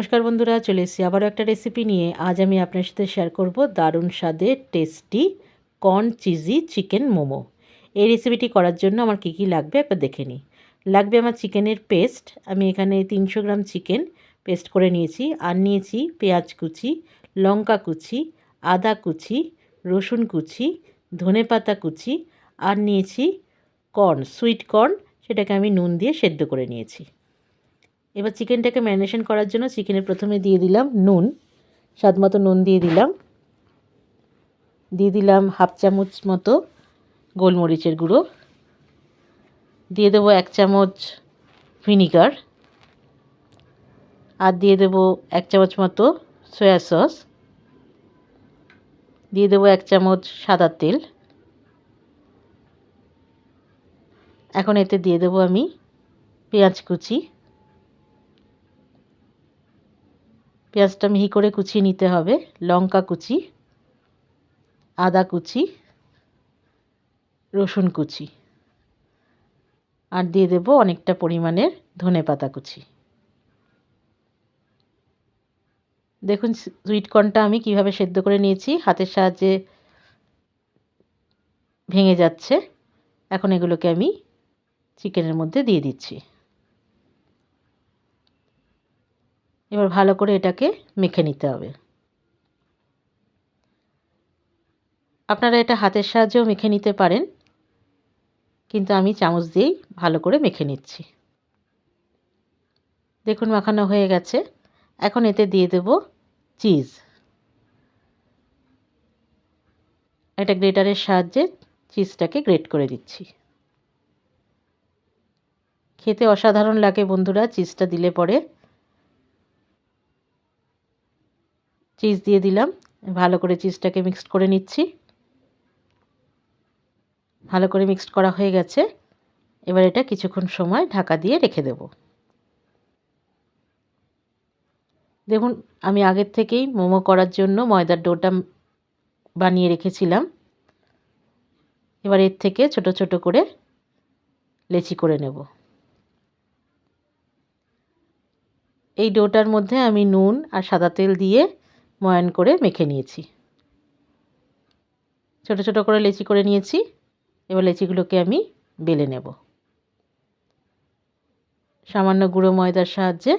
নমস্কার বন্ধুরা, চলে এসেছি আবারও একটা রেসিপি নিয়ে। আজ আমি আপনার সাথে শেয়ার করব দারুণ স্বাদের tasty corn cheesy chicken momo. এই রেসিপিটি করার জন্য আমার কী কী লাগবে একবার দেখে নিই। লাগবে আমার চিকেনের পেস্ট আমি এখানে তিনশো গ্রাম চিকেন পেস্ট করে নিয়েছি। আর নিয়েছি পেঁয়াজ কুচি, লঙ্কা কুচি, আদা কুচি, রসুন কুচি, ধনে পাতা কুচি। আর নিয়েছি কর্ন সুইট কর্ন সেটাকে আমি নুন দিয়ে সেদ্ধ করে নিয়েছি। এবার চিকেনটাকে ম্যারিনেশন করার জন্য চিকেনে প্রথমে দিয়ে দিলাম নুন, স্বাদ মতো নুন দিয়ে দিলাম। দিয়ে দিলাম হাফ চামচ মতো গোলমরিচের গুঁড়ো। দিয়ে দেবো এক চামচ ভিনিগার। আর দিয়ে দেবো এক চামচ মতো সয়া সস। দিয়ে দেবো এক চামচ সাদা তেল। এখন এতে দিয়ে দেবো আমি পেঁয়াজ কুচি। পেঁয়াজটা মিহি করে কুচিয়ে নিতে হবে, লঙ্কা কুচি, আদা কুচি, রসুন কুচি। আর দিয়ে দেব অনেকটা পরিমাণের ধনে পাতা কুচি। দেখুন, সুইট কর্নটা আমি কীভাবে সেদ্ধ করে নিয়েছি, হাতের সাহায্যে ভেঙে যাচ্ছে। এখন এগুলোকে আমি চিকেনের মধ্যে দিয়ে দিচ্ছি। এবার ভালো করে এটাকে মেখে নিতে হবে। আপনারা এটা হাতের সাহায্যেও মেখে নিতে পারেন, কিন্তু আমি চামচ দিয়েই ভালো করে মেখে নিচ্ছি। দেখুন, মাখানো হয়ে গেছে। এখন এতে দিয়ে দেব চিজ। এটা গ্রেটারের সাহায্যে চিজটাকে গ্রেট করে দিচ্ছি। খেতে অসাধারণ লাগে বন্ধুরা, চিজটা দিলে পরে চিজ দিয়ে দিলাম। ভালো করে চিজটাকে মিক্সড করে নিচ্ছি। ভালো করে মিক্সড করা হয়ে গেছে। এবার এটা কিছুক্ষণ সময় ঢাকা দিয়ে রেখে দেব। দেখুন, আমি আগের থেকেই মোমো করার জন্য ময়দার ডোটা বানিয়ে রেখেছিলাম। এবার এর থেকে ছোট ছোট করে লেচি করে নেব। এই ডোটার মধ্যে আমি নুন আর সাদা তেল দিয়ে ময়ান করে মেখে নিয়েছি। ছোট ছোট করে লেচি করে নিয়েছি। এবার লেচিগুলোকে আমি বেলে নেব। সামান্য গুঁড়ো ময়দার সাহায্যে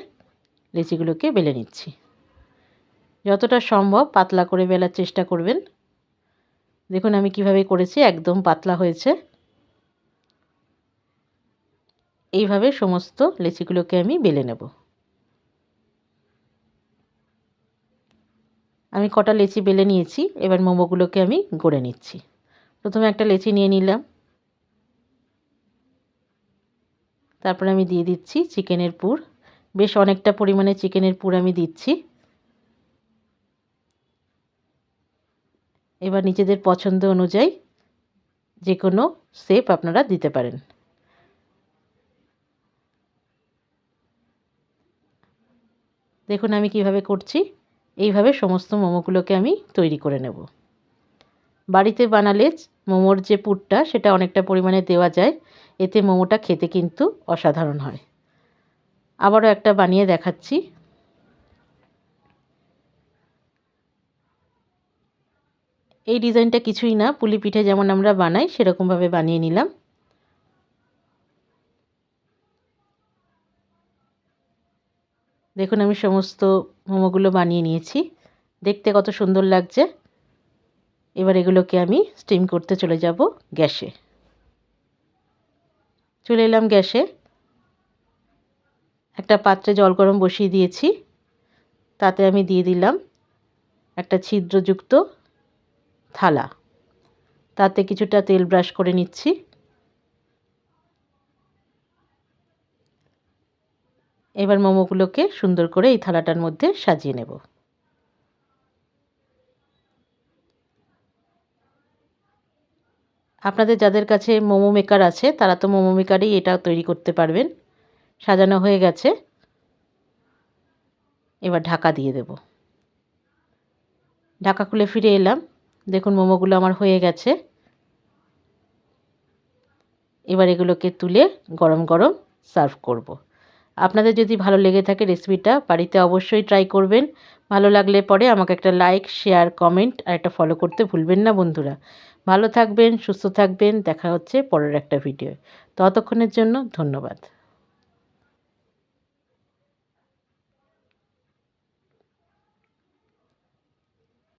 লেচিগুলোকে বেলে নিচ্ছি। যতটা সম্ভব পাতলা করে বেলার চেষ্টা করবেন। দেখুন আমি কীভাবে করেছি, একদম পাতলা হয়েছে। এইভাবে সমস্ত লেচিগুলোকে আমি বেলে নেব। আমি কটা লেচি বেলে নিয়েছি, এবার মোমোগুলোকে আমি গড়ে নিচ্ছি। প্রথমে একটা লেচি নিয়ে নিলাম। তারপরে আমি দিয়ে দিচ্ছি চিকেনের পুর। বেশ অনেকটা পরিমাণে চিকেনের পুর আমি দিচ্ছি। এবার নিজেদের পছন্দ অনুযায়ী যে কোনো শেপ আপনারা দিতে পারেন। দেখুন আমি কীভাবে করছি। এইভাবে সমস্ত মোমোগুলোকে আমি তৈরি করে নেব। বাড়িতে বানালে মোমোর যে পুরটা, সেটা অনেকটা পরিমাণে দেওয়া যায়। এতে মোমোটা খেতে কিন্তু অসাধারণ হয়। আবারও একটা বানিয়ে দেখাচ্ছি। এই ডিজাইনটা কিছুই না, পুলি পিঠে যেমন আমরা বানাই, সেরকমভাবে বানিয়ে নিলাম। দেখুন, আমি সমস্ত মোমোগুলো বানিয়ে নিয়েছি। দেখতে কত সুন্দর লাগছে। এবার এগুলোকে আমি স্টিম করতে চলে যাব গ্যাসে। চলে এলাম গ্যাসে। একটা পাত্রে জল গরম বসিয়ে দিয়েছি। তাতে আমি দিয়ে দিলাম একটা ছিদ্রযুক্ত থালা। তাতে কিছুটা তেল ব্রাশ করে নিচ্ছি। এবার মোমোগুলোকে সুন্দর করে এই থালাটার মধ্যে সাজিয়ে নেব। আপনাদের যাদের কাছে মোমো মেকার আছে, তারা তো মোমো মেকারেই এটা তৈরি করতে পারবেন। সাজানো হয়ে গেছে। এবার ঢাকা দিয়ে দেব। ঢাকা খুলে ফিরে এলাম। দেখুন, মোমোগুলো আমার হয়ে গেছে। এবার এগুলোকে তুলে গরম গরম সার্ভ করব। আপনাদের যদি ভালো লেগে থাকে রেসিপিটা, বাড়িতে অবশ্যই ট্রাই করবেন। ভালো লাগলে পরে আমাকে একটা লাইক শেয়ার কমেন্ট আর একটা ফলো করতে ভুলবেন না বন্ধুরা। ভালো থাকবেন, সুস্থ থাকবেন, দেখা হচ্ছে পরের একটা ভিডিও ততক্ষণের জন্য ধন্যবাদ।